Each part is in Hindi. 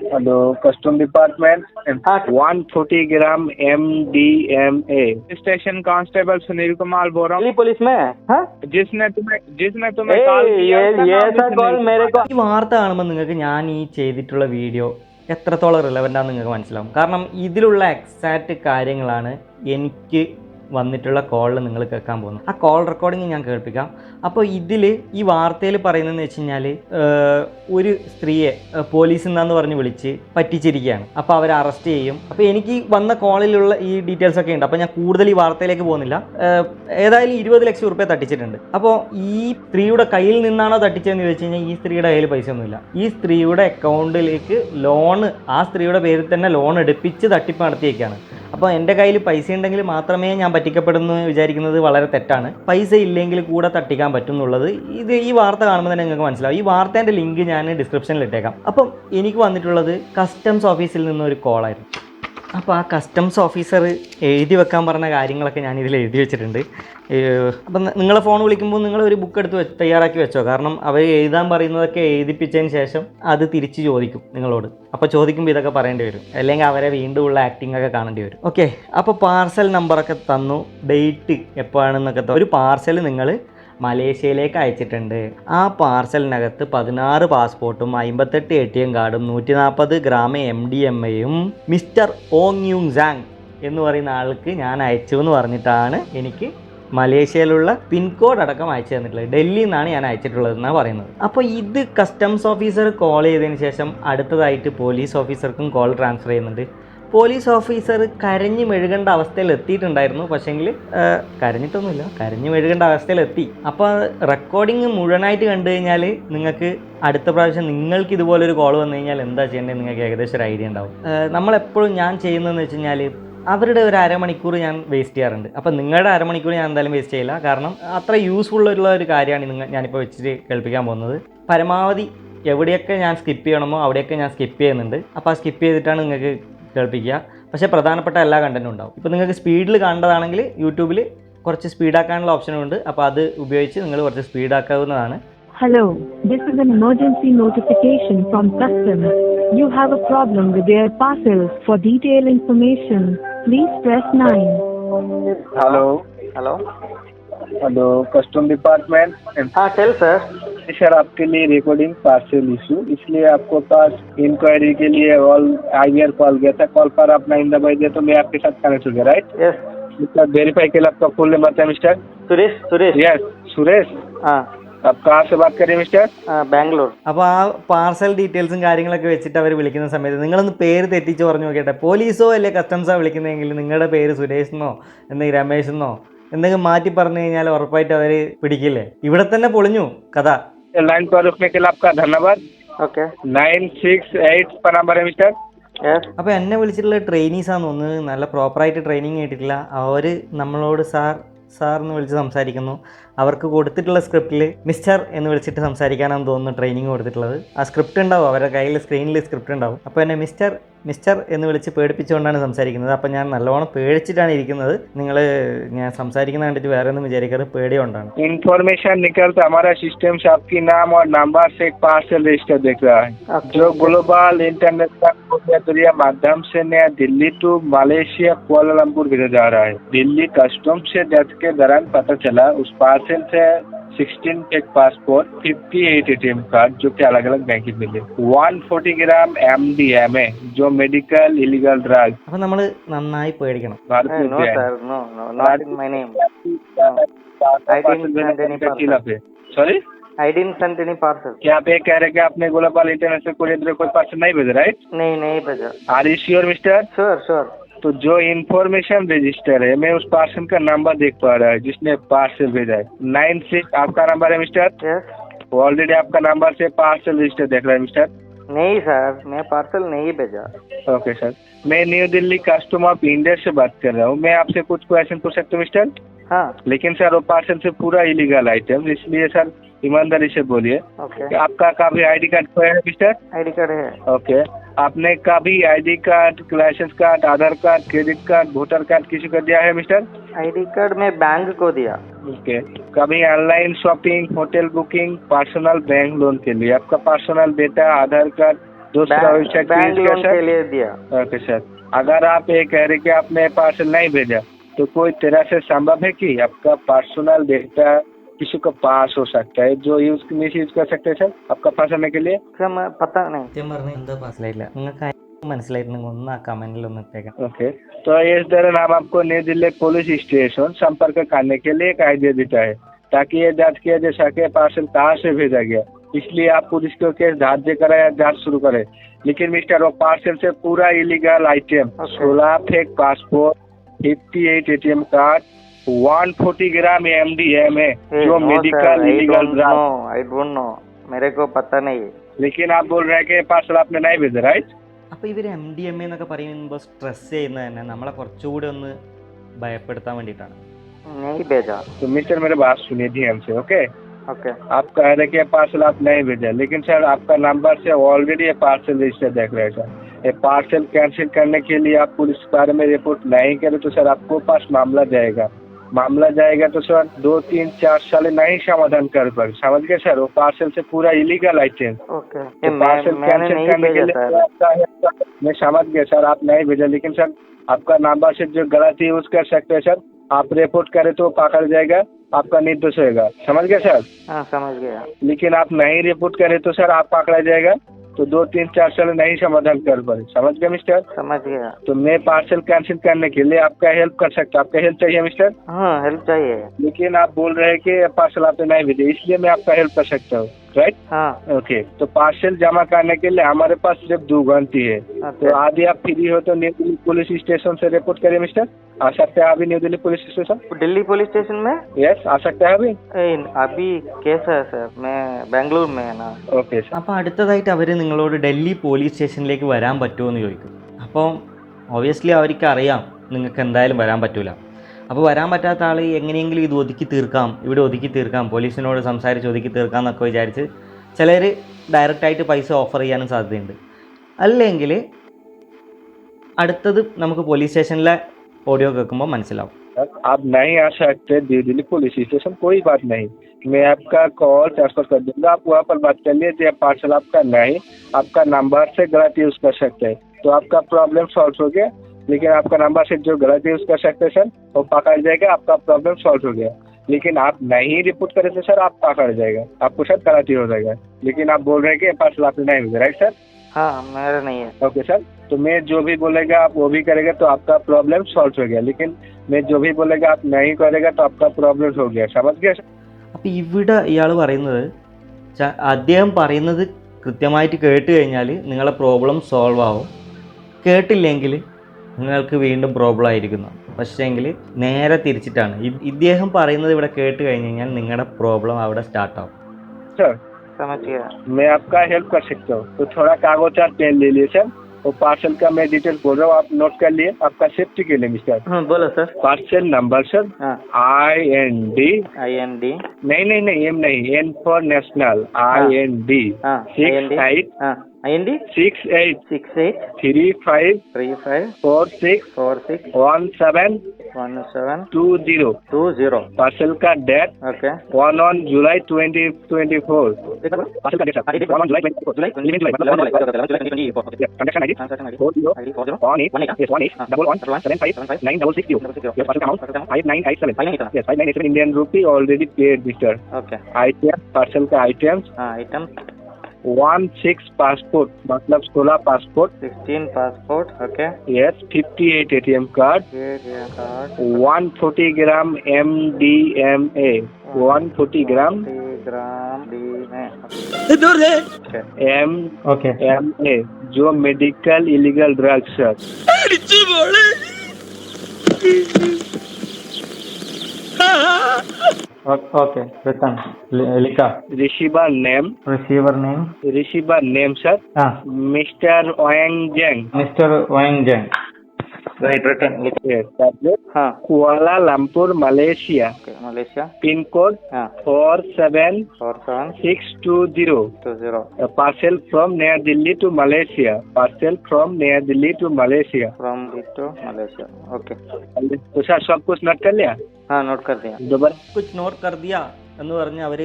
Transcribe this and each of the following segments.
हेलो कस्टम डिपार्टमेंट हाँ। One forty gram M D M A station constable Sunil Kumar बोल रहा दिल्ली पुलिस में हाँ जिसने तुम्हें जिसने तुम्हें ए, कॉल किया ये उसका ये नाम ऐसा भी कॉल सुनील मेरे को ഈ വാർത്ത കാണുമ്പോൾ നിങ്ങൾക്ക് ഞാൻ ഈ ചെയ്തിട്ടുള്ള വീഡിയോ എത്രത്തോളം റിലവൻ്റ് ആണെന്ന് നിങ്ങൾക്ക് മനസ്സിലാവും കാരണം ഇതിലുള്ള എക്സാക്റ്റ് കാര്യങ്ങളാണ് എനിക്ക് വന്നിട്ടുള്ള കോളിൽ നിങ്ങൾ കേൾക്കാൻ പോകുന്നത് ആ കോൾ റെക്കോർഡിങ് ഞാൻ കേൾപ്പിക്കാം. അപ്പോൾ ഇതിൽ ഈ വാർത്തയിൽ പറയുന്നതെന്ന് വെച്ച് കഴിഞ്ഞാൽ ഒരു സ്ത്രീയെ പോലീസിൽ പോലീസ് എന്നാന്ന് പറഞ്ഞ് വിളിച്ച് പറ്റിച്ചിരിക്കുകയാണ്. അപ്പോൾ അവർ അറസ്റ്റ് ചെയ്യും. അപ്പോൾ എനിക്ക് വന്ന കോളിലുള്ള ഈ ഡീറ്റെയിൽസ് ഒക്കെ ഉണ്ട്. അപ്പോൾ ഞാൻ കൂടുതൽ ഈ വാർത്തയിലേക്ക് പോകുന്നില്ല. ഏതായാലും ഇരുപത് ലക്ഷം റുപ്യ തട്ടിച്ചിട്ടുണ്ട്. അപ്പോൾ ഈ സ്ത്രീയുടെ കയ്യിൽ നിന്നാണോ തട്ടിച്ചതെന്ന് ചോദിച്ചു കഴിഞ്ഞാൽ ഈ സ്ത്രീയുടെ കയ്യിൽ പൈസ ഒന്നുമില്ല ഈ സ്ത്രീയുടെ അക്കൗണ്ടിലേക്ക് ലോണ് ആ സ്ത്രീയുടെ പേരിൽ തന്നെ ലോൺ എടുപ്പിച്ച് തട്ടിപ്പ് നടത്തിയേക്കാണ്. അപ്പോൾ എന്റെ കയ്യിൽ പൈസ ഉണ്ടെങ്കിൽ മാത്രമേ ഞാൻ പറ്റിക്കപ്പെടുന്നു വിചാരിക്കുന്നത് വളരെ തെറ്റാണ്. പൈസ ഇല്ലെങ്കിൽ കൂടെ തട്ടിക്കാൻ പറ്റും എന്നുള്ളത് ഇത് ഈ വാർത്ത കാണുമ്പോൾ തന്നെ നിങ്ങൾക്ക് മനസ്സിലാവും. ഈ വാർത്തേന്റെ ലിങ്ക് ഞാൻ ഡിസ്ക്രിപ്ഷനിൽ ഇട്ടേക്കാം. അപ്പം എനിക്ക് വന്നിട്ടുള്ളത് കസ്റ്റംസ് ഓഫീസിൽ നിന്നൊരു കോളായിരുന്നു അപ്പോൾ ആ കസ്റ്റംസ് ഓഫീസർ എഴുതി വെക്കാൻ പറഞ്ഞ കാര്യങ്ങളൊക്കെ ഞാൻ ഇതിൽ എഴുതി വെച്ചിട്ടുണ്ട്. അപ്പം നിങ്ങളെ ഫോൺ വിളിക്കുമ്പോൾ നിങ്ങൾ ഒരു ബുക്ക് എടുത്ത് തയ്യാറാക്കി വെച്ചോ? കാരണം അവർ എഴുതാൻ പറയുന്നതൊക്കെ എഴുതിപ്പിച്ചതിന് ശേഷം അത് തിരിച്ച് ചോദിക്കും നിങ്ങളോട്. അപ്പോൾ ചോദിക്കുമ്പോൾ ഇതൊക്കെ പറയേണ്ടി വരും. അല്ലെങ്കിൽ അവരെ വീണ്ടും ഉള്ള ആക്ടിംഗ് ഒക്കെ കാണേണ്ടി വരും. ഓക്കെ അപ്പോൾ പാർസൽ നമ്പറൊക്കെ തന്നു. ഡേറ്റ് എപ്പോഴാണെന്നൊക്കെ ഒരു പാർസൽ നിങ്ങൾ മലേഷ്യയിലേക്ക് അയച്ചിട്ടുണ്ട്. ആ പാർസലിനകത്ത് പതിനാറ് പാസ്പോർട്ടും അമ്പത്തെട്ട് എ ടി എം കാർഡും നൂറ്റി നാൽപ്പത് ഗ്രാം എം ഡി എം എയും മിസ്റ്റർ ഓങ് യുങ് സാങ് എന്ന് പറയുന്ന ആൾക്ക് ഞാൻ അയച്ചു എന്ന് പറഞ്ഞിട്ടാണ് എനിക്ക് മലേഷ്യയിലുള്ള പിൻകോഡ് അടക്കം അയച്ചു തന്നിട്ടുള്ളത്. ഡൽഹിയിൽ നിന്നാണ് ഞാൻ അയച്ചിട്ടുള്ളത് എന്നാണ് പറയുന്നത്. അപ്പോൾ ഇത് കസ്റ്റംസ് ഓഫീസർ കോൾ ചെയ്തതിന് ശേഷം അടുത്തതായിട്ട് പോലീസ് ഓഫീസർക്കും കോൾ ട്രാൻസ്ഫർ ചെയ്യുന്നുണ്ട്. പോലീസ് ഓഫീസർ കരഞ്ഞു മെഴുകേണ്ട അവസ്ഥയിൽ എത്തിയിട്ടുണ്ടായിരുന്നു പക്ഷേങ്കിൽ കരഞ്ഞിട്ടൊന്നുമില്ല. കരഞ്ഞു മെഴുകേണ്ട അവസ്ഥയിൽ എത്തി അപ്പോൾ റെക്കോർഡിങ് മുഴുവനായിട്ട് കണ്ടു കഴിഞ്ഞാൽ നിങ്ങൾക്ക് അടുത്ത പ്രാവശ്യം നിങ്ങൾക്ക് ഇതുപോലൊരു കോൾ വന്നു കഴിഞ്ഞാൽ എന്താ ചെയ്യേണ്ടത് നിങ്ങൾക്ക് ഏകദേശം ഒരു ഐഡിയ ഉണ്ടാവും. നമ്മളെപ്പോഴും ഞാൻ ചെയ്യുന്നതെന്ന് വെച്ച് കഴിഞ്ഞാൽ അവരുടെ ഒരു അരമണിക്കൂർ ഞാൻ വേസ്റ്റ് ചെയ്യാറുണ്ട്. അപ്പം നിങ്ങളുടെ അരമണിക്കൂർ ഞാൻ എന്തായാലും വേസ്റ്റ് ചെയ്യില്ല. കാരണം അത്ര യൂസ്ഫുൾ ഉള്ള ഒരു കാര്യമാണ് നിങ്ങൾ ഞാനിപ്പോൾ വെച്ചിട്ട് കേൾപ്പിക്കാൻ പോകുന്നത്. പരമാവധി എവിടെയൊക്കെ ഞാൻ സ്കിപ്പ് ചെയ്യണമോ അവിടെയൊക്കെ ഞാൻ സ്കിപ്പ് ചെയ്യുന്നുണ്ട്. അപ്പോൾ ആ സ്കിപ്പ് ചെയ്തിട്ടാണ് നിങ്ങൾക്ക് കേൾപ്പിക്കുക. പക്ഷേ പ്രധാനപ്പെട്ട എല്ലാ കണ്ടന്റും ഉണ്ടാവും. ഇപ്പോൾ നിങ്ങൾക്ക് സ്പീഡിൽ കണ്ടതാണെങ്കിൽ യൂട്യൂബിൽ കുറച്ച് സ്പീഡാക്കാനുള്ള ഓപ്ഷനും ഉണ്ട്. അപ്പോൾ അത് ഉപയോഗിച്ച് നിങ്ങൾ കുറച്ച് സ്പീഡാക്കാവുന്നതാണ് hello this is an emergency notification from customer you have a problem with your parcels for detail information please press 9 hello hello hello custom department ah tell sir sir आपके लिए रिकॉर्डिंग पार्सल इशू इसलिए आपको पास इंक्वायरी के लिए ऑल आई कॉल गया था कॉल पर आप नाइन दबाई दिया तो मैं आपके साथ कनेक्ट हो गया राइट यस मिस्टर वेरीफाई के लिए आपका फुल नेम बताया मिस्टर सुरेश सुरेश यस सुरेश हाँ आप कहाँ से बात कर रहे हैं मिस्टर ബാംഗ്ലൂർ അപ്പോൾ ആ പാർസൽ ഡീറ്റെയിൽസും കാര്യങ്ങളൊക്കെ വെച്ചിട്ട് അവർ വിളിക്കുന്ന സമയത്ത് നിങ്ങളൊന്ന് പേര് തെറ്റിച്ച് പറഞ്ഞു നോക്കിയിട്ട് പോലീസോ അല്ലെ കസ്റ്റംസോ വിളിക്കുന്നതെങ്കിൽ നിങ്ങളുടെ പേര് സുരേഷ് എന്നോ എന്തെങ്കിലും രമേശ് എന്നോ എന്തെങ്കിലും മാറ്റി പറഞ്ഞു കഴിഞ്ഞാൽ ഉറപ്പായിട്ട് അവർ പിടിക്കില്ലേ? ഇവിടെ തന്നെ പൊളിഞ്ഞു കഥ. അപ്പൊ ധന്യവാദ്. അപ്പോൾ എന്നെ വിളിച്ചിട്ടുള്ള ട്രെയിനീസാന്ന് ഒന്ന് നല്ല പ്രോപ്പറായിട്ട് ട്രെയിനിങ് കിട്ടിയിട്ടില്ല. അവർ നമ്മളോട് സാർ സാർ എന്ന് വിളിച്ച് സംസാരിക്കുന്നു. അവർക്ക് കൊടുത്തിട്ടുള്ള സ്ക്രിപ്റ്റിൽ മിസ്റ്റർ എന്ന് വിളിച്ചിട്ട് സംസാരിക്കാനാണെന്ന് തോന്നുന്നു ട്രെയിനിങ് കൊടുത്തിട്ടുള്ളത് ആ സ്ക്രിപ്റ്റ് ഉണ്ടാവും അവരുടെ കയ്യിൽ സ്ക്രീനിൽ സ്ക്രിപ്റ്റ് ഉണ്ടാവും അപ്പോൾ എന്നെ മിസ്റ്റർ മിസ്റ്റർ എന്ന് വിളിച്ച് പേടിപ്പിച്ചുകൊണ്ടാണ് സംസാരിക്കുന്നത് അപ്പോൾ ഞാൻ നല്ലോണം പേടിച്ചിട്ടാണ് ഇരിക്കുന്നത് നിങ്ങൾ ഞാൻ സംസാരിക്കുന്ന കണ്ടിട്ട് വേറെ ഒന്നും വിചാരിക്കാറ് പേടികൊണ്ടാണ് इंफॉर्मेशन निकलता हमारा सिस्टम से आपकी नाम और नंबर से एक पार्सल रजिस्टर देख रहा है जो ग्लोबल इंटरनेशनल दुनिया माध्यम से नया दिल्ली टू मलेशिया कुआलालंपुर भेजा जा रहा है दिल्ली कस्टम से जांच के दौरान पता चला उस पार्सल लाइसेंस है सिक्सटीन एक passport fifty eight A card जो कि अलग अलग बैंक मिले one forty gram M D M A Joe medical illegal drug आपने गोलापाल इंटरनेशनल कोरियर कोई पार्सल नहीं भेजा राइट नहीं नहीं भेजा। Are you sure mister sure sure तो जो इन्फॉर्मेशन रजिस्टर है मैं उस पार्सल का नंबर देख पा रहा है जिसने पार्सल भेजा है। नाइन सिक्स आपका नंबर है मिस्टर ऑलरेडी आपका नंबर से पार्सल रजिस्टर देख रहा है मिस्टर नहीं सर मैं पार्सल नहीं भेजा। ओके सर मैं new Delhi custom of India से बात कर रहा हूँ। मैं आपसे कुछ क्वेश्चन पूछ सकता हूँ मिस्टर हाँ। लेकिन सर वो पार्सल से पूरा इलीगल आइटम इसलिए सर ईमानदारी से बोलिए। कि आपका कभी आईडी कार्ड खोया है मिस्टर आईडी कार्ड है। Okay okay. आपने कभी ID card license card Aadhaar card credit card voter card किसी को दिया है मिस्टर आईडी कार्ड में बैंक को दिया। Okay okay. कभी online shopping hotel booking personal bank loan के लिए? आपका पर्सनल डेटा आधार कार्ड दूसरा वेबसाइट बैंक लोन के लिए दिया। ओके सर अगर आप ये कह रहे कि आपने पार्सल नहीं भेजा तो कोई तरह से संभव है कि आपका पर्सनल डेटा किसी को पास हो सकता है जो यूज मिस यूज कर सकते हैं सर आपका फंसाने के लिए सर मैं पता नहीं സത്യം പറഞ്ഞാൽ എന്താ മനസ്സിലായില്ല നിങ്ങൾക്ക് മനസ്സിലായിട്ടുണ്ടെങ്കിൽ ഒന്ന് ആ കമന്റിൽ ഒന്ന് ഇട്ടേക്കാം ओके तो इस दौरान हम आपको न्यू दिल्ली पुलिस स्टेशन संपर्क करने के लिए एक आइडिया देता है ताकि ये जांच किया जा सके पार्सल कहाँ से भेजा गया इसलिए आप पुलिस को केस धार्य करें या जांच शुरू करें लेकिन मिस्टर वो पार्सल से पूरा इलीगल आइटम Okay. सोलह fake passport fifty eight ATM card one forty gram M D M है जो medical illegal drug I don't know मेरे को पता नहीं लेकिन आप बोल रहे हैं कि पार्सल आपने नहीं भेजा राइट അപ്പോൾ ഇവർ എം ഡി എം എന്നൊക്കെ പറയുമ്പോൾ സ്ട്രെസ് ചെയ്യുന്നത് തന്നെ നമ്മളെ കുറച്ചുകൂടി ഒന്ന് ഭയപ്പെടുത്താൻ വേണ്ടിയിട്ടാണ് नहीं भेजा तो मिस्टर मेरे बात सुनिए ध्यान से ओके ओके आप कह रहे कि ये पार्सल आप नहीं भेजा लेकिन सर आपका नंबर से ऑलरेडी ये पार्सल रजिस्टर देख रहे हैं सर ये पार्सल कैंसिल करने के लिए आप पुलिस के बारे में रिपोर्ट नहीं करें तो सर आपको पास मामला जाएगा मामला जाएगा तो सर दो तीन चार साल नहीं समाधान कर पाए समझ गए सर वो पार्सल से पूरा इलीगल आइटम ओके तो पार्सल कैंसिल करने के लिए मैं समझ गया सर आप नहीं भेजा लेकिन सर आपका नंबर से जो गलत है यूज़ कर सकते हैं सर आप रिपोर्ट करें तो पकड़ जाएगा आपका निर्दोष होगा समझ गए सर हाँ समझ गया लेकिन आप नहीं रिपोर्ट करें तो सर आप पकड़ा जाएगा तो दो तीन चार साल नहीं समाधान कर पाए। समझ गए मिस्टर समझ गया। तो मैं पार्सल कैंसिल करने के लिए आपका हेल्प कर सकता हूँ। आपका हेल्प चाहिए मिस्टर हाँ हेल्प चाहिए। लेकिन आप बोल रहे हैं कि पार्सल आपने नहीं भेजे इसलिए मैं आपका हेल्प कर सकता हूँ। राइट हाँ ओके तो पार्सल जमा करने के लिए हमारे पास सिर्फ दो घंटी है तो ओके आदि आप फ्री हो तो न्यू दिल्ली पुलिस स्टेशन से रिपोर्ट करिए मिस्टर आ सकते हैं अभी new Delhi police station Delhi police station में यस आ सकते हैं अभी ए, अभी कैसा है सर मैं बेंगलुरु में है ना ओके सर അപ്പോൾ അടുത്തതായിട്ട് അവർ നിങ്ങളോട് ഡൽഹി പോലീസ് സ്റ്റേഷനിലേക്ക് വരാൻ പറ്റുമോ എന്ന് ചോദിക്കും അപ്പോൾ ഒബ്വിയസ്ലി അവർക്ക് അറിയാം നിങ്ങൾക്ക് എന്തായാലും വരാൻ പറ്റൂല അപ്പോൾ വരാൻ പറ്റാത്ത ആൾ എങ്ങനെയെങ്കിലും ഇത് ഒതുക്കി തീർക്കാം ഇവിടെ ഒതുക്കി തീർക്കാം പോലീസിനോട് സംസാരിച്ച് ഒതുക്കി തീർക്കാം എന്നൊക്കെ വിചാരിച്ച് ചിലർ ഡയറക്റ്റായിട്ട് പൈസ ഓഫർ ചെയ്യാനും സാധ്യതയുണ്ട് അല്ലെങ്കിൽ അടുത്തത് നമുക്ക് പോലീസ് സ്റ്റേഷനിലെ ഓഡിയോ കേൾക്കുമ്പോൾ മനസ്സിലാവും आप नहीं आ सकते न्यू दिल्ली पुलिस स्टेशन कोई बात नहीं मैं आपका कॉल ट्रांसफर कर दूंगा आप वहाँ पर बात कर लिए जब पार्सल आपका नहीं आपका नंबर से गलत यूज कर सकते हैं तो आपका प्रॉब्लम सॉल्व हो गया लेकिन आपका नंबर से जो गलत यूज कर सकते हैं सर वो पकड़ जाएगा आपका प्रॉब्लम सॉल्व हो गया लेकिन आप नहीं रिपोर्ट करें तो सर आप पकड़ जाएगा आपको सर गलती हो जाएगा लेकिन आप बोल रहे हैं कि पार्सल आपने नहीं भेजा राइट सर हाँ मेरा नहीं है ओके सर तो मैं जो भी बोलेगा आप वो भी करेगा तो आपका प्रॉब्लम सॉल्व हो गया लेकिन मैं जो भी बोलेगा आप नहीं करेगा तो आपका प्रॉब्लम हो गया समझ गया सर അപ്പോൾ ഇവിടെ ഇയാൾ പറയുന്നത് ച- അദ്ദേഹം പറയുന്നത് കൃത്യമായിട്ട് കേട്ട് കഴിഞ്ഞാൽ നിങ്ങളെ പ്രോബ്ലം സോൾവ് ആവും കേട്ടില്ലെങ്കിൽ നിങ്ങൾക്ക് വീണ്ടും പ്രോബ്ലം ആയിരിക്കുന്നു പക്ഷേങ്കിൽ നേരെ തിരിച്ചിട്ടാണ് ഇ- ഇദ്ദേഹം പറയുന്നത് ഇവിടെ കേട്ട് കഴിഞ്ഞ് കഴിഞ്ഞാൽ നിങ്ങളുടെ പ്രോബ്ലം അവിടെ സ്റ്റാർട്ട് ആവും सर समझ गया मैं आपका हेल्प कर सकता हूँ तो थोड़ा कागज और पेन ले लिए सर वो पार्सल का मैं डिटेल बोल रहा हूँ आप नोट कर लिए आपका सेफ्टी के लिए मिस्टर हाँ बोलो सर पार्सल नंबर सर हाँ I N D I N D नहीं नहीं नहीं एम नहीं N for national I N D हाँ I N six D eight అయ్యండి six eight six eight three five three five four six four six one seven one seven two zero two zero parcel car date okay one one July twenty twenty four Indian rupee already paid mister item parcel items items one six passport मतलब सोलह passport sixteen passport okay yes fifty eight A T M card one forty gram M D M A one forty gram M okay M A जो मेडिकल इलीगल ड्रग्स है। ओके रिटर्न लिखा receiver name receiver name receiver name sir mister Ouyang Zheng mister Ouyang Zheng mister വൈങ് Jung right return हाँ Kuala Lumpur Malaysia okay Malaysia pin code हाँ four seven four seven six two zero two zero parcel from नया Delhi to Malaysia parcel from नया Delhi to Malaysia from to Malaysia okay तो सर सब कुछ नोट कर लिया हाँ नोट कर दिया दोबारा കുച്ച് നോട്ട് കർ ദിയ എന്ന് പറഞ്ഞ് അവർ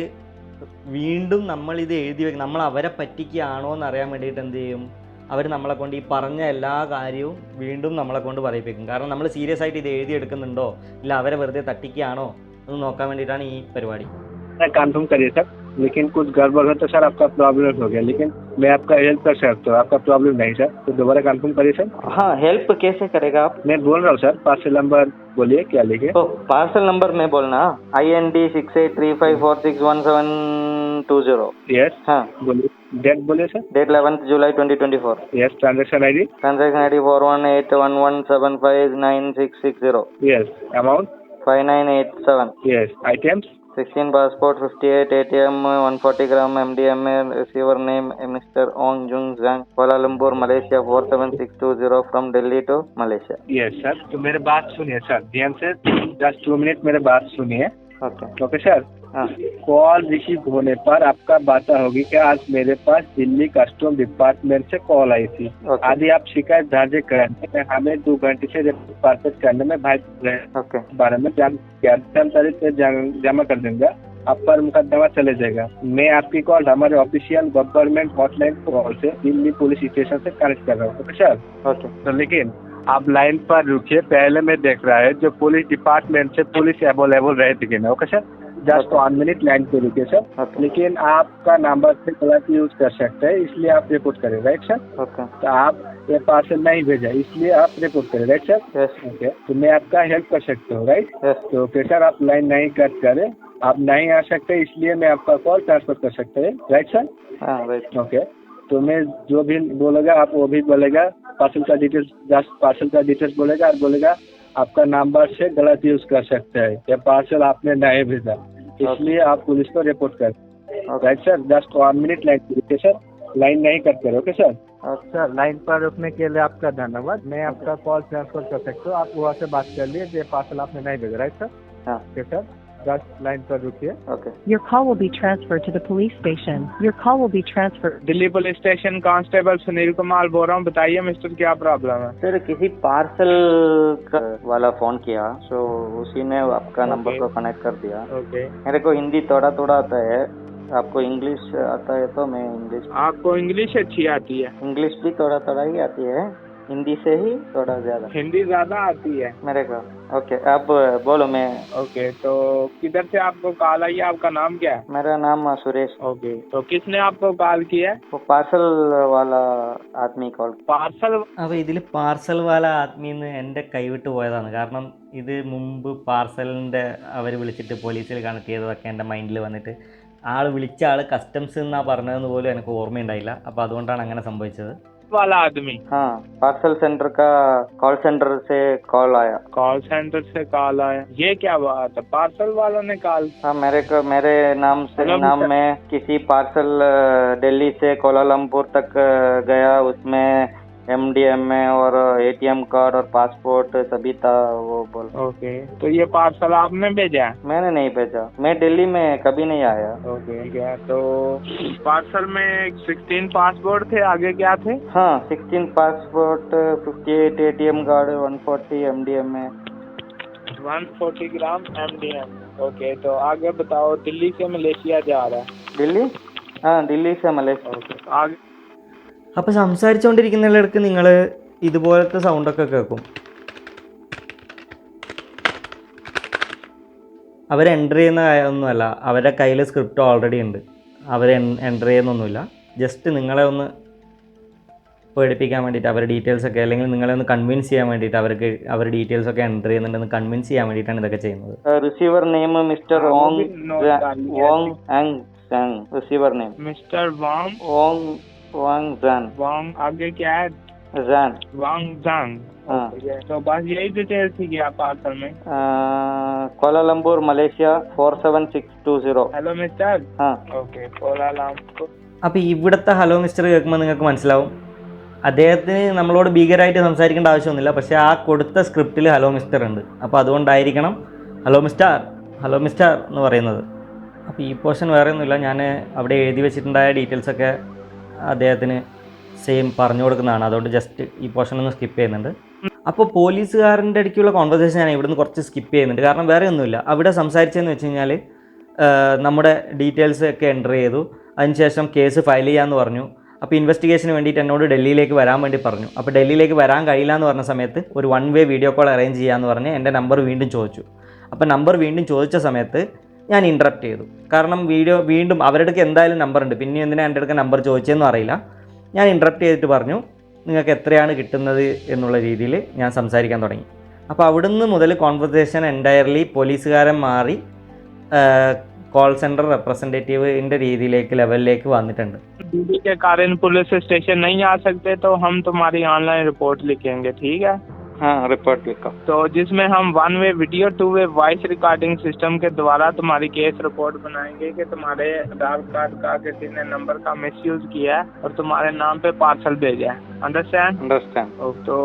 വീണ്ടും നമ്മൾ ഇത് എഴുതി വെക്കും നമ്മൾ അവരെ പറ്റിക്കുകയാണോ എന്ന് അറിയാൻ വേണ്ടിയിട്ട് എന്ത് ചെയ്യും അവർ നമ്മളെ കൊണ്ട് ഈ പറഞ്ഞ എല്ലാ കാര്യവും വീണ്ടും നമ്മളെ കൊണ്ട് പറയിപ്പിക്കും. കാരണം നമ്മൾ സീരിയസ് ആയിട്ട് ഇത് എഴുതിയെടുക്കുന്നുണ്ടോ ഇല്ല അവരെ വെറുതെ തട്ടിക്കുകയാണോ? എന്ന് നോക്കാൻ വേണ്ടിയിട്ടാണ് ഈ പരിപാടി. കൺഫേം കറിയ लेकिन कुछ गड़बड़ हो तो सर आपका प्रॉब्लम हो गया लेकिन मैं आपका हेल्प कर सकता हूँ आपका प्रॉब्लम नहीं सर तो दोबारा कंफर्म करिए सर? हाँ हेल्प कैसे करेगा आप? मैं बोल रहा हूँ सर पार्सल नंबर बोलिए क्या लिखे? तो पार्सल नंबर में बोलना I N D six eight three five four six one seven two zero yes हाँ। बोलिए डेट बोलिए sir. Date eleventh July twenty twenty four yes transaction I D transaction I D four one eight one one seven five nine six six zero yes amount five nine eight seven yes items sixteen passport fifty eight A T M one forty gram M D M A receiver name mister Ong Jung Jang Kuala Lumpur Malaysia four seven six two zero from Delhi to Malaysia yes sir तो मेरे बात सुनिए सर ध्यान से जस्ट टू मिनट मेरे बात सुनिए। ओके ओके सर हाँ। कॉल रिसीव होने पर आपका बात होगी कि आज मेरे पास दिल्ली कस्टम डिपार्टमेंट से कॉल आई थी। आदि आप शिकायत दर्ज करने में हमें दो घंटे से पार्सल करने में भाई बारे में जान तारीख से जमा कर देंगे। आप पर मुकदमा चले जाएगा। मैं आपकी कॉल हमारे ऑफिशियल गवर्नमेंट हॉटलाइन कॉल से दिल्ली पुलिस स्टेशन से कनेक्ट कर रहा हूँ। सर ओके तो लेकिन आप लाइन पर रुकिए। पहले मैं देख रहा है जो पुलिस डिपार्टमेंट से पुलिस अवेलेबल रहेगी ना okay sir just one minute line पे रुके सर लेकिन आपका नंबर से गलत यूज़ कर सकते हैं इसलिए आप रिपोर्ट करें राइट सर तो आप ये पार्सल नहीं भेजा इसलिए आप रिपोर्ट करें राइट सर ओके तो मैं आपका हेल्प कर सकता हूँ राइट तो ओके सर आप लाइन नहीं कट करें आप नहीं आ सकते इसलिए मैं आपका कॉल ट्रांसफ़र कर सकते हैं राइट सर ओके तो मैं जो भी बोलेगा आप वो भी बोलेगा पार्सल का डिटेल्स जस्ट पार्सल का डिटेल्स बोलेगा और बोलेगा आपका नंबर से गलत यूज़ कर सकते हैं ये पार्सल आपने नहीं भेजा। इसलिए आप पुलिस को रिपोर्ट कर। Right sir just one minute line okay sir line नहीं कट कर ओके सर सर लाइन पर रुकने के लिए आपका धन्यवाद। मैं आपका कॉल ट्रांसफ़र कर सकता हूँ। आप वहाँ से बात कर लिए पार्सल आपने नहीं भेजा राइट सर हाँ। ओके सर जस्ट लाइन पर रुकिए okay Your call will be transferred to the police station. Your call will be transferred. Delhi police station constable Sunil Kumar बोल रहा हूँ। बताइए मिस्टर क्या प्रॉब्लम है? सर किसी पार्सल वाला फ़ोन किया तो उसी ने आपका नंबर Okay. को कनेक्ट कर दिया। ओके मेरे को हिंदी थोड़ा थोड़ा आता है। आपको इंग्लिश आता है तो मैं इंग्लिश आपको इंग्लिश अच्छी आती है। इंग्लिश भी थोड़ा थोड़ा ही आती है। हिंदी से ही थोड़ा ज्यादा हिंदी ज्यादा आती है मेरे को ओके अब बोलो मैं ओके तो किधर से आपको कॉल आई है आपका नाम क्या है मेरा नाम सुरेश ओके तो किसने आपको कॉल किया है वो पार्सल वाला आदमी कॉल पार्सल അപ്പോൾ ഇതിൽ പാർസൽ വാല ആത്മീന്ന് എൻ്റെ കൈവിട്ട് പോയതാണ് കാരണം ഇത് മുമ്പ് പാർസലിൻ്റെ അവർ വിളിച്ചിട്ട് പോലീസിൽ കണക്ട് ചെയ്തതൊക്കെ എൻ്റെ മൈൻഡിൽ വന്നിട്ട് ആൾ വിളിച്ച ആൾ കസ്റ്റംസ് എന്നാണ് പറഞ്ഞതെന്ന് പോലും എനിക്ക് ഓർമ്മയുണ്ടായില്ല അപ്പോൾ അതുകൊണ്ടാണ് അങ്ങനെ സംഭവിച്ചത് वाला आदमी। हाँ पार्सल सेंटर का कॉल सेंटर से कॉल आया। कॉल सेंटर से कॉल आया। ये क्या बात है? पार्सल वालों ने कॉल हाँ मेरे को मेरे नाम से नाम में किसी पार्सल दिल्ली से कोलालमपुर तक गया। उसमें एमडीएमए और एटीएम कार्ड और पासपोर्ट सभी था वो बोल। ओके तो ये पार्सल आपने भेजा मैंने नहीं भेजा। मैं दिल्ली में कभी नहीं आया। ओके है तो पार्सल में सिक्सटीन पासपोर्ट थे आगे क्या थे? हाँ sixteen passport fifty eight A T M card one forty M D M A one forty gram M D M okay तो आगे बताओ दिल्ली से मलेशिया जा रहा है? दिल्ली? हाँ दिल्ली से मलेशिया। ओके आगे അപ്പോൾ സംസാരിച്ചുകൊണ്ടിരിക്കുന്നിടക്ക് നിങ്ങൾ ഇതുപോലത്തെ സൗണ്ടൊക്കെ കേൾക്കും. അവർ എന്റർ ചെയ്യുന്ന ഒന്നുമല്ല അവരുടെ കയ്യിൽ സ്ക്രിപ്റ്റ് ഓൾറെഡി ഉണ്ട്. അവർ എന്റർ ചെയ്യുന്നൊന്നുമില്ല. ജസ്റ്റ് നിങ്ങളെ ഒന്ന് പേടിപ്പിക്കാൻ വേണ്ടിയിട്ട് അവരുടെ ഡീറ്റെയിൽസ് ഒക്കെ അല്ലെങ്കിൽ നിങ്ങളെ ഒന്ന് കൺവിൻസ് ചെയ്യാൻ വേണ്ടിയിട്ട് അവർക്ക് അവർ ഡീറ്റെയിൽസ് ഒക്കെ എന്റർ ചെയ്യുന്നുണ്ടെന്ന് കൺവിൻസ് ചെയ്യാൻ വേണ്ടിയിട്ടാണ് ഇതൊക്കെ ചെയ്യുന്നത്. Receiver name mister Ong Ong Ang receiver name mister Wang Ong एंग Jain receiver name mister Wang Ong Wang Jain वांग आगे क्या है जैन वांग जांग हाँ तो बस यही डिटेल थी क्या पार्सल में अ, Kuala Lumpur Malaysia four seven six two zero hello mister हाँ ओके कोलालमपुर അപ്പോൾ ഇവിടുത്തെ ഹലോ മിസ്റ്റർ കേൾക്കുമ്പോൾ നിങ്ങൾക്ക് മനസ്സിലാവും അദ്ദേഹത്തിന് നമ്മളോട് ഭീകരമായിട്ട് സംസാരിക്കേണ്ട ആവശ്യമൊന്നുമില്ല പക്ഷേ ആ കൊടുത്ത സ്ക്രിപ്റ്റിൽ ഹലോ മിസ്റ്റർ ഉണ്ട് അപ്പോൾ അതുകൊണ്ടായിരിക്കണം ഹലോ മിസ്റ്റർ ഹലോ മിസ്റ്റർ എന്ന് പറയുന്നത് അപ്പോൾ ഈ പോർഷൻ വേറെ ഒന്നുമില്ല ഞാൻ അവിടെ എഴുതി വെച്ചിട്ടുണ്ടായ ഡീറ്റെയിൽസൊക്കെ അദ്ദേഹത്തിന് സെയിം പറഞ്ഞു കൊടുക്കുന്നതാണ്. അതുകൊണ്ട് ജസ്റ്റ് ഈ പോർഷൻ ഒന്ന് സ്കിപ്പ് ചെയ്യുന്നുണ്ട്. അപ്പോൾ പോലീസുകാരന്റെ ഇടയ്ക്കുള്ള കോൺവെർസേഷൻ ഞാൻ ഇവിടുന്ന് കുറച്ച് സ്കിപ്പ് ചെയ്യുന്നുണ്ട്. കാരണം വേറെ ഒന്നുമില്ല. അവിടെ സംസാരിച്ചതെന്ന് വെച്ച് കഴിഞ്ഞാൽ നമ്മുടെ ഡീറ്റെയിൽസ് ഒക്കെ എന്റർ ചെയ്തു. അതിനുശേഷം കേസ് ഫയൽ ചെയ്യാമെന്ന് പറഞ്ഞു. അപ്പോൾ ഇൻവെസ്റ്റിഗേഷന് വേണ്ടിയിട്ട് എന്നോട് ഡൽഹിയിലേക്ക് വരാൻ വേണ്ടി പറഞ്ഞു. അപ്പോൾ ഡൽഹിയിലേക്ക് വരാൻ കഴിയില്ല എന്ന് പറഞ്ഞ സമയത്ത് ഒരു one way video call arrange ചെയ്യാമെന്ന് പറഞ്ഞ് എന്റെ നമ്പർ വീണ്ടും ചോദിച്ചു. അപ്പോൾ നമ്പർ വീണ്ടും ചോദിച്ച സമയത്ത് ഞാൻ ഇൻട്രപ്റ്റ് ചെയ്തു കാരണം വീഡിയോ വീണ്ടും അവരുടെ അടുക്ക് എന്തായാലും നമ്പർ ഉണ്ട് പിന്നെ എന്തിനാ എൻ്റെ അടുക്ക നമ്പർ ചോദിച്ചതെന്നും അറിയില്ല ഞാൻ ഇൻട്രപ്റ്റ് ചെയ്തിട്ട് പറഞ്ഞു നിങ്ങൾക്ക് എത്രയാണ് കിട്ടുന്നത് എന്നുള്ള രീതിയിൽ ഞാൻ സംസാരിക്കാൻ തുടങ്ങി അപ്പോൾ അവിടുന്ന് മുതൽ കോൺവെർസേഷൻ എൻറ്റയർലി പോലീസുകാരൻ മാറി കോൾ സെൻറ്റർ റെപ്രസെൻറ്റേറ്റീവിൻ്റെ രീതിയിലേക്ക് ലെവലിലേക്ക് വന്നിട്ടുണ്ട് दीदी के कारण पुलिस स्टेशन नहीं आ सकते तो हम तुम्हारी ऑनलाइन रिपोर्ट लिखेंगे ठीक है हाँ रिपोर्ट लिखो तो जिसमें हम one way video two way voice recording system के द्वारा तुम्हारी केस रिपोर्ट बनाएँगे कि तुम्हारे आधार कार्ड का किसी ने नंबर का मिसयूज किया है और तुम्हारे नाम पे पार्सल भेजा है। अंडरस्टैंड अंडरस्टैंड तो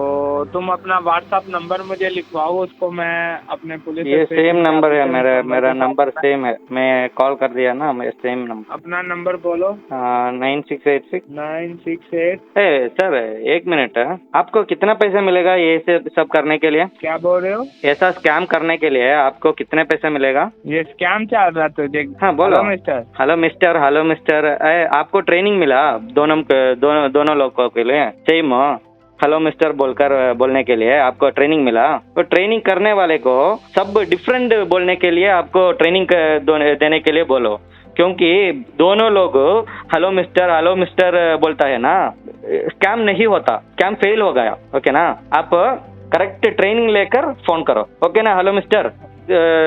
तुम अपना व्हाट्सएप नंबर मुझे लिखवाओ उसको मैं अपने पुलिस ये सेम नंबर है मेरा मेरा नंबर सेम है। मैं कॉल कर दिया ना मेरा सेम नंबर अपना नंबर बोलो। Nine six eight six nine six eight sir एक मिनट आपको कितना पैसा मिलेगा? ये सब सब करने के लिए? क्या बोल रहे हो? ऐसा स्कैम करने के लिए आपको कितने पैसे मिलेगा? ये स्कैम चल रहा तुझे हाँ, बोलो। Hello mister hello mister hello mister ए, आपको ट्रेनिंग मिला? दोनों दोनों दोनों लोगों के लिए? सेम हेलो मिस्टर बोलकर बोलने के लिए आपको ट्रेनिंग मिला? तो ट्रेनिंग करने वाले को सब डिफरेंट बोलने के लिए आपको ट्रेनिंग देने के लिए बोलो। क्योंकि दोनों लोग हेलो मिस्टर हेलो मिस्टर बोलता है ना? स्कैम नहीं होता। स्कैम फेल हो गया। ओके ना? आप करेक्ट ट्रेनिंग लेकर फ़ोन करो। ओके ना? हेलो मिस्टर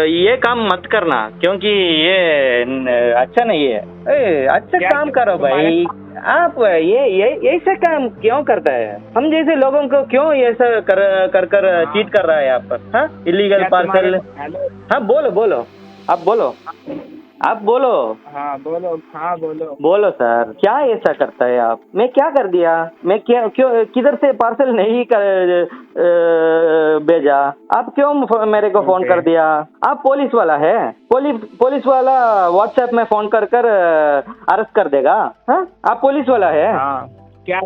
ये काम मत करना क्योंकि ये अच्छा नहीं है। ए, अच्छा काम करो भाई। आप ये ये ऐसा काम क्यों करता है? हम जैसे लोगों को क्यों ऐसा कर कर कर चीट कर रहा है आप पर? हाँ? इलीगल पार्सल हाँ बोलो बोलो। आप बोलो। आप बोलो। हाँ बोलो। हाँ बोलो। बोलो सर। क्या ऐसा करता है आप? मैं क्या कर दिया? मैं क्या क्यों किधर से पार्सल नहीं कर भेजा? आप क्यों मेरे को फ़ोन कर दिया? आप पुलिस वाला है? पुलिस पुलिस वाला व्हाट्सएप में फ़ोन कर कर अरेस्ट कर देगा? हाँ? आप पुलिस वाला है? हाँ। क्या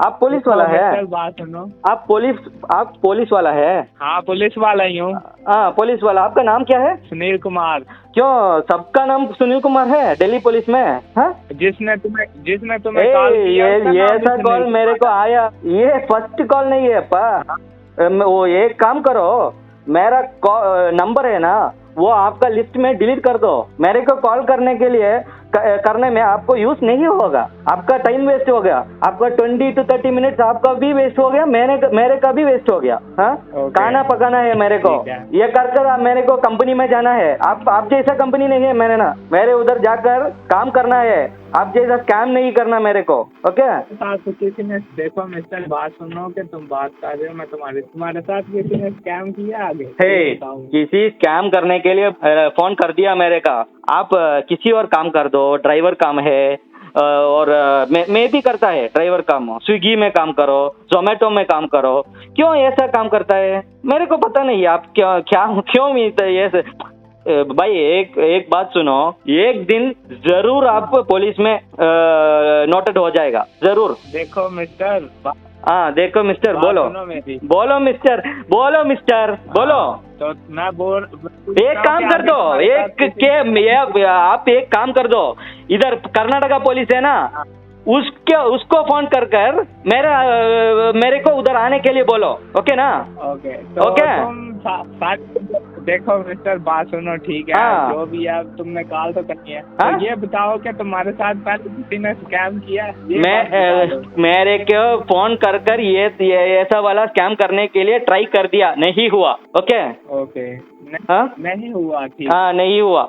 आप पुलिस वाला है। बात सुनो आप पुलिस आप पुलिस वाला है। हाँ पुलिस वाला ही हूँ। हाँ पुलिस वाला। आपका नाम क्या है? सुनील कुमार। क्यों? सबका नाम सुनील कुमार है दिल्ली पुलिस में? हाँ? जिसने तुम्हें जिसने तुम्हें ए, कॉल किया ये ये ऐसा कॉल मेरे को आया। ये फ़र्स्ट कॉल नहीं है पा वो एक काम करो। मेरा नंबर है ना वो आपका लिस्ट में डिलीट कर दो। मेरे को कॉल करने के लिए करने में आपको यूज़ नहीं होगा। आपका टाइम वेस्ट हो गया। आपका ट्वेंटी टू थर्टी मिनट आपका भी वेस्ट हो गया मेरे मेरे का भी वेस्ट हो गया। हाँ? Okay. खाना पकाना है मेरे को। ये कर कर आप मेरे को कंपनी में जाना है। आप आप जैसा कंपनी नहीं है मैंने ना। मेरे उधर जाकर काम करना है। आप जैसा स्कैम नहीं करना मेरे को। ओके तो किसी ने देखो मिस्टर बात सुनो कि तुम बात कर रहे हो मैं तुम्हारे तुम्हारे साथ किसी ने स्कैम किया आगे? किसी स्कैम करने के लिए फ़ोन कर दिया मेरे का। आप किसी और काम कर दो ड्राइवर काम है और मैं मैं भी करता है ड्राइवर काम स्विगी में काम करो जोमेटो में काम करो। क्यों ऐसा काम करता है? मेरे को पता नहीं आप क्या क्या क्यों मिलता है ऐसे भाई एक एक बात सुनो एक दिन ज़रूर आप पुलिस में नोटेड हो जाएगा ज़रूर। देखो मिस्टर हाँ देखो मिस्टर बोलो। बोलो मिस्टर बोलो मिस्टर बोलो। तो मैं बोल एक काम कर दो एक के आप एक काम कर दो इधर कर्नाटका पुलिस है ना उसके उसको फ़ोन कर कर मेरा मेरे को उधर आने के लिए बोलो ओके ना ओके तो ओके। देखो मिस्टर बात सुनो ठीक है? हाँ। जो भी है तुमने कॉल तो करनी है। हाँ? तो ये बताओ कि तुम्हारे साथ पहले किसी ने स्कैम किया? मैं। मेरे को फ़ोन कर कर ये, ऐसा वाला स्कैम करने के लिए ट्राई कर दिया। नहीं हुआ ओके? ओके। नहीं, हाँ? नहीं हुआ हाँ नहीं हुआ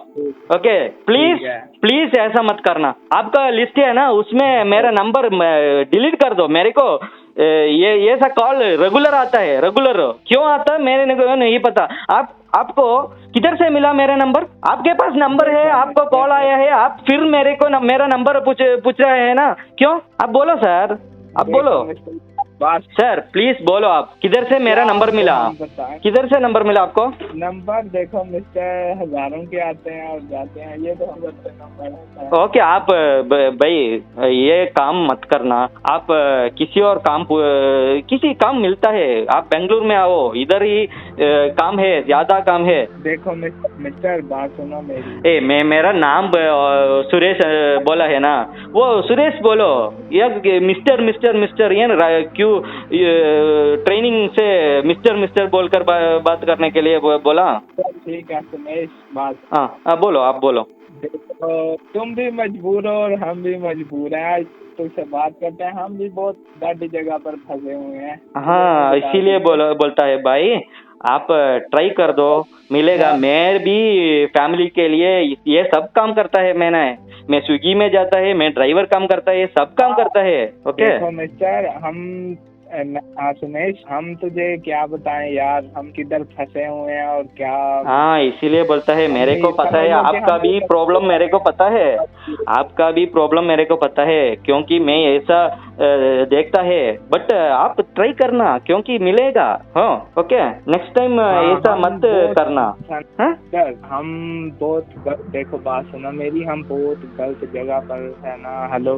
ओके? प्लीज़ प्लीज़ ऐसा मत करना। आपका लिस्ट है ना उसमें मेरा नंबर डिलीट कर दो मेरे को। ये ये सा कॉल रेगुलर आता है रेगुलर क्यों आता है? मेरे को नहीं पता। आप आपको किधर से मिला मेरा नंबर आपके पास नंबर है आपको कॉल आया है आप फिर मेरे को न, मेरा नंबर पूछ पूछ रहे हैं ना? क्यों? आप बोलो सर आप बोलो। बात सर प्लीज़ बोलो आप। किधर से मेरा नंबर मिला? किधर से नंबर मिला आपको? नंबर देखो मिस्टर हज़ारों के आते हैं और जाते हैं। ये तो हम नंबर है। ओके आप भाई ये काम मत करना। आप किसी और काम किसी काम मिलता है। आप बेंगलुरु में आओ। इधर ही काम है ज़्यादा काम है। देखो मिस्टर मिस्टर बात सुनो मेरी। ए मैं मेरा नाम सुरेश बोला है ना। वो सुरेश बोलो। या मिस्टर मिस्टर मिस्टर ये क्यों ये, ट्रेनिंग से मिस्टर मिस्टर बोलकर बा, बात करने के लिए बोला? ठीक है सुमेश बात। हाँ हाँ बोलो आप बोलो। तुम भी मजबूर हो और हम भी मजबूर हैं। आज तुमसे बात करते हैं। हम भी बहुत बड़ी जगह पर फंसे हुए हैं। हाँ इसीलिए बोल बोलता है भाई। आप ट्राई कर दो। मिलेगा। मैं भी फैमिली के लिए ये सब काम करता है। मैंने मैं स्विगी में जाता है मैं ड्राइवर काम करता है सब काम करता है। ओके हम हाँ सुमेश हम तुझे क्या बताएँ यार? हम किधर फंसे हुए हैं और क्या हाँ इसीलिए बोलता है मेरे को पता है आपका भी प्रॉब्लम मेरे को पता है। आपका भी प्रॉब्लम मेरे को पता है क्योंकि मैं ऐसा देखता है। बट आप ट्राई करना क्योंकि मिलेगा। हाँ ओके नेक्स्ट टाइम हाँ, ऐसा मत करना। हाँ? सर हम बहुत देखो बात सुना मेरी हम बहुत गलत जगह पर है ना हेलो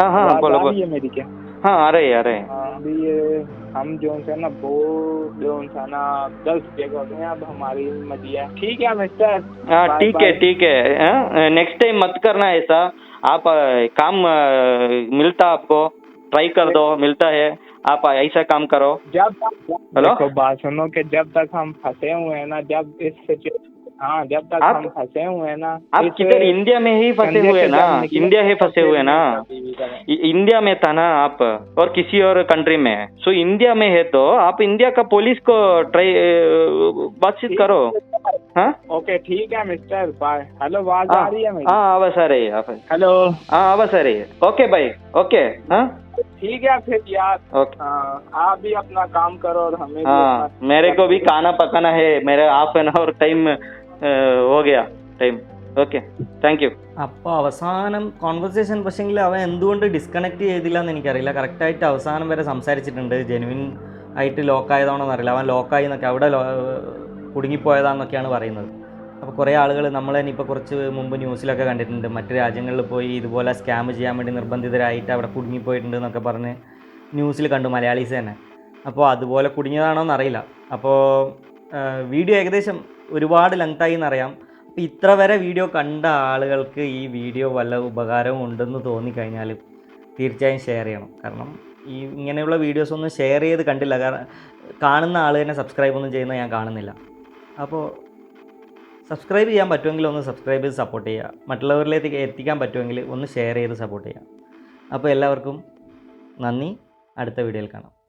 हाँ हाँ बोलो बोलो। मेरी क्या? हाँ आ रहे आ रहे हाँ, अभी ये हम जो है ना वो जो है ना गलत जगह हैं अब हमारी मजिया ठीक है मिस्टर। हाँ ठीक है ठीक है नेक्स्ट टाइम मत करना ऐसा। आप काम मिलता आपको। ट्राई कर दो मिलता है। आप ऐसा काम करो। जब तक हेलो? बात सुनो कि जब तक हम फंसे हुए हैं ना जब इस सिचुएशन हाँ जब तक आप- हम फंसे हुए हैं ना आप किधर इंडिया में ही फंसे हुए से ना? इंडिया ही फंसे हुए ना? इंडिया में था ना आप और किसी और कंट्री में सो इंडिया में है तो आप इंडिया का पुलिस को ट्राई बातचीत करो। हाँ ओके ठीक है मिस्टर बाय हेलो आवाज़ आ हाँ रही है हाँ आवाज़ आ रही है हेलो हाँ आवाज़ आ रही है। ओके भाई ओके हाँ? ठीक है फिर यार ओके हाँ, आप भी अपना काम करो और हमें भी हाँ अपना- मेरे को भी खाना पकाना है मेरे हाफ एन आवर ടൈം हो गया ടൈം ഓക്കെ താങ്ക് യു അപ്പോൾ അവസാനം കോൺവെർസേഷൻ പക്ഷേങ്കിൽ അവൻ എന്തുകൊണ്ട് ഡിസ്കണക്ട് ചെയ്തില്ല എന്ന് എനിക്കറിയില്ല കറക്റ്റായിട്ട് അവസാനം വരെ സംസാരിച്ചിട്ടുണ്ട് ജെനുവിൻ ആയിട്ട് ലോക്കായതാണോ എന്നറിയില്ല അവൻ ലോക്കായി എന്നൊക്കെ അവിടെ ലോ കുടുങ്ങിപ്പോയതാന്നൊക്കെയാണ് പറയുന്നത് അപ്പോൾ കുറേ ആളുകൾ നമ്മൾ തന്നെ ഇപ്പോൾ കുറച്ച് മുമ്പ് ന്യൂസിലൊക്കെ കണ്ടിട്ടുണ്ട്. മറ്റ് രാജ്യങ്ങളിൽ പോയി ഇതുപോലെ സ്കാം ചെയ്യാൻ വേണ്ടി നിർബന്ധിതരായിട്ട് അവിടെ കുടുങ്ങിപ്പോയിട്ടുണ്ട് എന്നൊക്കെ പറഞ്ഞ് ന്യൂസിൽ കണ്ടു മലയാളീസ് തന്നെ. അപ്പോൾ അതുപോലെ കുടുങ്ങിയതാണോ എന്നറിയില്ല. അപ്പോൾ വീഡിയോ ഏകദേശം ഒരുപാട് ലെങ്തായി എന്നറിയാം. അപ്പോൾ ഇത്ര വരെ വീഡിയോ കണ്ട ആളുകൾക്ക് ഈ വീഡിയോ വല്ല ഉപകാരവും ഉണ്ടെന്ന് തോന്നിക്കഴിഞ്ഞാൽ തീർച്ചയായും ഷെയർ ചെയ്യണം. കാരണം ഈ ഇങ്ങനെയുള്ള വീഡിയോസ് ഒന്നും ഷെയർ ചെയ്ത് കണ്ടില്ല. കാരണം കാണുന്ന ആൾ തന്നെ സബ്സ്ക്രൈബ് ഒന്നും ചെയ്യുന്നത് ഞാൻ കാണുന്നില്ല. അപ്പോൾ സബ്സ്ക്രൈബ് ചെയ്യാൻ പറ്റുമെങ്കിൽ ഒന്ന് സബ്സ്ക്രൈബ് ചെയ്ത് സപ്പോർട്ട് ചെയ്യുക. മറ്റുള്ളവരിലേക്ക് എത്തിക്കാൻ പറ്റുമെങ്കിൽ ഒന്ന് ഷെയർ ചെയ്ത് സപ്പോർട്ട് ചെയ്യുക. അപ്പോൾ എല്ലാവർക്കും നന്ദി. അടുത്ത വീഡിയോയിൽ കാണാം.